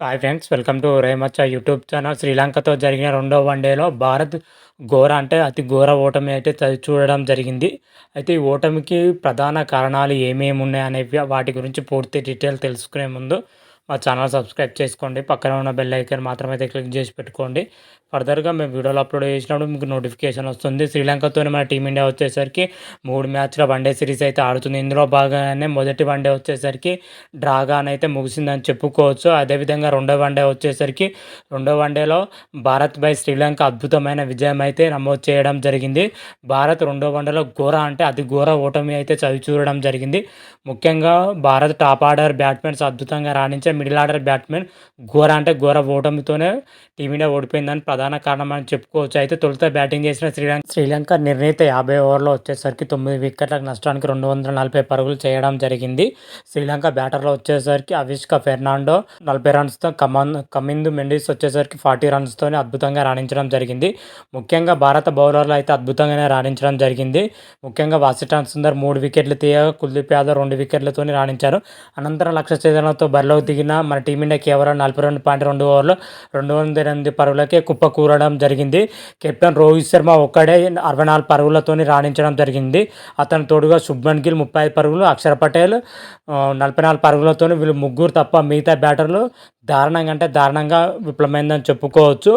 Hi friends welcome to రేమచ్చ YouTube channel శ్రీలంకతో జరిగిన రెండో వన్డేలో భారత్ ఘోర అంటే అతి ఘోర ఓటమి అయితే చూడడం జరిగింది. అయితే ఈ ఓటమికి ప్రధాన కారణాలు ఏమేమి ఉన్నాయనేవి వాటి గురించి పూర్తి డీటెయిల్ తెలుసుకునే ముందు మా ఛానల్ సబ్స్క్రైబ్ చేసుకోండి. పక్కన ఉన్న బెల్ ఐకన్ మాత్రమైతే క్లిక్ చేసి పెట్టుకోండి. ఫర్దర్గా మేము వీడియోలు అప్లోడ్ చేసినప్పుడు మీకు నోటిఫికేషన్ వస్తుంది. శ్రీలంకతో మన టీమిండియా వచ్చేసరికి మూడు మ్యాచ్ల వన్డే సిరీస్ అయితే ఆడుతుంది. ఇందులో భాగంగానే మొదటి వన్డే వచ్చేసరికి డ్రాగానైతే ముగిసిందని చెప్పుకోవచ్చు. అదేవిధంగా రెండో వన్డే వచ్చేసరికి రెండో వన్డేలో భారత్ బై శ్రీలంక అద్భుతమైన విజయం అయితే నమోదు చేయడం జరిగింది. భారత్ రెండో వన్డేలో ఘోర అంటే అతి ఘోర ఓటమి అయితే చవి చూడడం జరిగింది. ముఖ్యంగా భారత్ టాప్ ఆర్డర్ బ్యాట్స్మెన్స్ అద్భుతంగా రాణించే మిడిల్ ఆర్డర్ బ్యాట్స్మెన్ ఘోర అంటే ఘోర ఓటమితోనే టీమిండియా ఓడిపోయిందని ప్రధాన కారణం అని చెప్పుకోవచ్చు. అయితే తొలుత బ్యాటింగ్ చేసిన శ్రీలంక శ్రీలంక నిర్ణీత యాభై ఓవర్లో వచ్చేసరికి తొమ్మిది వికెట్లకు నష్టానికి రెండు వందల నలభై పరుగులు చేయడం జరిగింది. శ్రీలంక బ్యాటర్లో వచ్చేసరికి అవిష్క ఫెర్నాండో నలభై రన్స్తో కమన్ కమిందు మెండిస్ వచ్చేసరికి ఫార్టీ రన్స్తోనే అద్భుతంగా రాణించడం జరిగింది. ముఖ్యంగా భారత బౌలర్లు అయితే అద్భుతంగానే రాణించడం జరిగింది. ముఖ్యంగా వాసిటాన్ సుందర్ మూడు వికెట్లు తీయగా కుల్దీప్ యాదవ్ రెండు వికెట్లతోనే రాణించారు. అనంతరం లక్ష్య చేతనతో బరిలోకి దిగిన మన టీమిండియా కేవలం నలభై రెండు పాయింట్ రెండు ఓవర్లు రెండు వందల ఎనిమిది పరుగులకే కుప్పకూరడం జరిగింది. కెప్టెన్ రోహిత్ శర్మ ఒక్కడే అరవై నాలుగు పరుగులతో రాణించడం జరిగింది. అతని తోడుగా శుభ్మన్ గిల్ ముప్పై ఐదు పరుగులు అక్షర్ పటేల్ నలభై నాలుగు పరుగులతో వీళ్ళు ముగ్గురు తప్ప మిగతా బ్యాటర్లు దారుణంగా అంటే దారుణంగా విఫలమైందని చెప్పుకోవచ్చు.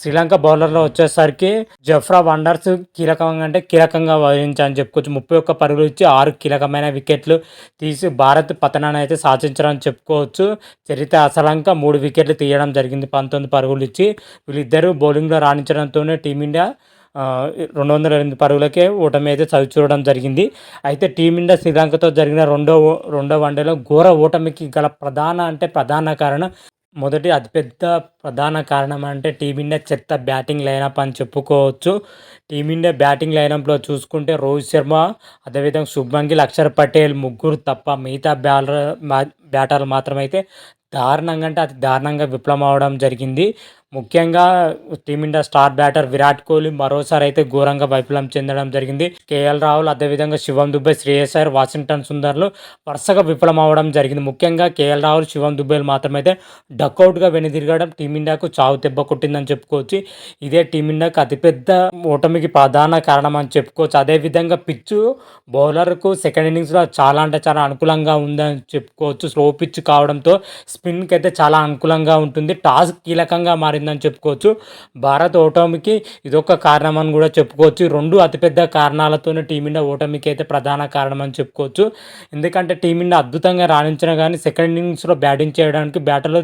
శ్రీలంక బౌలర్లో వచ్చేసరికి జఫ్రా వండర్స్ కీలకంగా అంటే కీలకంగా వహించని చెప్పుకోవచ్చు. ముప్పై ఒక్క పరుగులు ఇచ్చి ఆరు కీలకమైన వికెట్లు తీసి భారత్ పతనాన్ని అయితే సాధించడం చెప్పుకోవచ్చు. చరిత్ర అసలంక మూడు వికెట్లు తీయడం జరిగింది. పంతొమ్మిది పరుగులు ఇచ్చి వీళ్ళిద్దరూ బౌలింగ్లో రాణించడంతోనే టీమిండియా రెండు వందల ఎనిమిది పరుగులకే ఓటమి అయితే చవి చూడడం జరిగింది. అయితే టీమిండియా శ్రీలంకతో జరిగిన రెండో రెండో వన్డేలో ఘోర ఓటమికి గల ప్రధాన అంటే ప్రధాన కారణం మొదటి అతిపెద్ద ప్రధాన కారణం అంటే టీమిండియా చెత్త బ్యాటింగ్ లైనప్ అని చెప్పుకోవచ్చు. టీమిండియా బ్యాటింగ్ లైనప్లో చూసుకుంటే రోహిత్ శర్మ అదేవిధంగా శుభ్మన్ గిల్ అక్షర్ పటేల్ ముగ్గురు తప్ప మిగతా బ్యాలర్ బ్యాటర్లు మాత్రమైతే దారుణంగా అంటే అతి దారుణంగా విఫలం అవడం జరిగింది. ముఖ్యంగా team India star batter Virat Kohli మరోసారి అయితే ఘోరంగా వైఫల్యం చెందడం జరిగింది. కేఎల్ రాహుల్ అదేవిధంగా శివం దుబ్బే శ్రేయస్ అయ్యర్ వాషింగ్టన్ సుందర్లు వరుసగా విఫలం అవడం జరిగింది. ముఖ్యంగా కేఎల్ రాహుల్ శివం దుబ్బేలు మాత్రమైతే డక్అవుట్గా వెనుదిరగడం టీమిండియాకు చావు దెబ్బ కొట్టిందని చెప్పుకోవచ్చు. ఇదే టీమిండియాకు అతిపెద్ద ఓటమికి ప్రధాన కారణం అని చెప్పుకోవచ్చు. అదేవిధంగా పిచ్చు బౌలర్కు సెకండ్ ఇన్నింగ్స్లో చాలా అంటే చాలా అనుకూలంగా ఉందని చెప్పుకోవచ్చు. స్లో పిచ్ కావడంతో స్పిన్కి అయితే చాలా అనుకూలంగా ఉంటుంది. టాస్ కీలకంగా మారిందని చెప్పుకోవచ్చు. భారత్ ఓటమికి ఇదొక కారణం అని కూడా చెప్పుకోవచ్చు. రెండు అతిపెద్ద కారణాలతోనే టీమిండియా ఓటమికి అయితే ప్రధాన కారణం అని చెప్పుకోవచ్చు. ఎందుకంటే టీమిండియా అద్భుతంగా రాణించిన కానీ సెకండ్ ఇన్నింగ్స్లో బ్యాటింగ్ చేయడానికి బ్యాటర్లు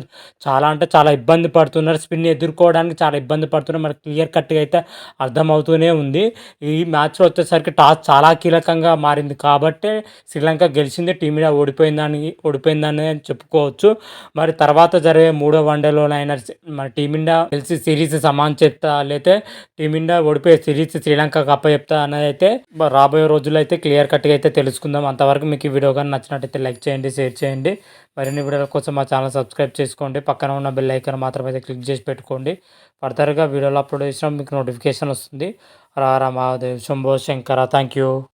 చాలా అంటే చాలా ఇబ్బంది పడుతున్నారు. స్పిన్ ఎదుర్కోవడానికి చాలా ఇబ్బంది పడుతున్నారు. మనకు క్లియర్ కట్గా అయితే అర్థమవుతూనే ఉంది. ఈ మ్యాచ్లో వచ్చేసరికి టాస్ చాలా కీలకంగా మారింది. కాబట్టి శ్రీలంక గెలిచింది టీమిండియా ఓడిపోయిందని ఓడిపోయిందని చెప్పుకోవచ్చు. మరి తర్వాత జరిగే మూడో వన్డేలోనైనా మన టీమిండియా గెలిచి సిరీస్ సమాన్ చెప్తా లేతే టీమిండియా ఓడిపోయే సిరీస్ శ్రీలంక కప్ప చెప్తా అనేది అయితే రాబోయే రోజుల్లో అయితే క్లియర్ కట్గా అయితే తెలుసుకుందాం. అంతవరకు మీకు ఈ వీడియో కానీ నచ్చినట్టయితే లైక్ చేయండి షేర్ చేయండి. మరిన్ని వీడియోల కోసం మా ఛానల్ సబ్స్క్రైబ్ చేసుకోండి. పక్కన ఉన్న బెల్ ఐకాన్ మాత్రం అయితే క్లిక్ చేసి పెట్టుకోండి. ఫర్దర్గా వీడియోలు అప్లోడ్ చేసినా మీకు నోటిఫికేషన్ వస్తుంది. రారా మహాదేవ్ శంభో శంకర థ్యాంక్ యూ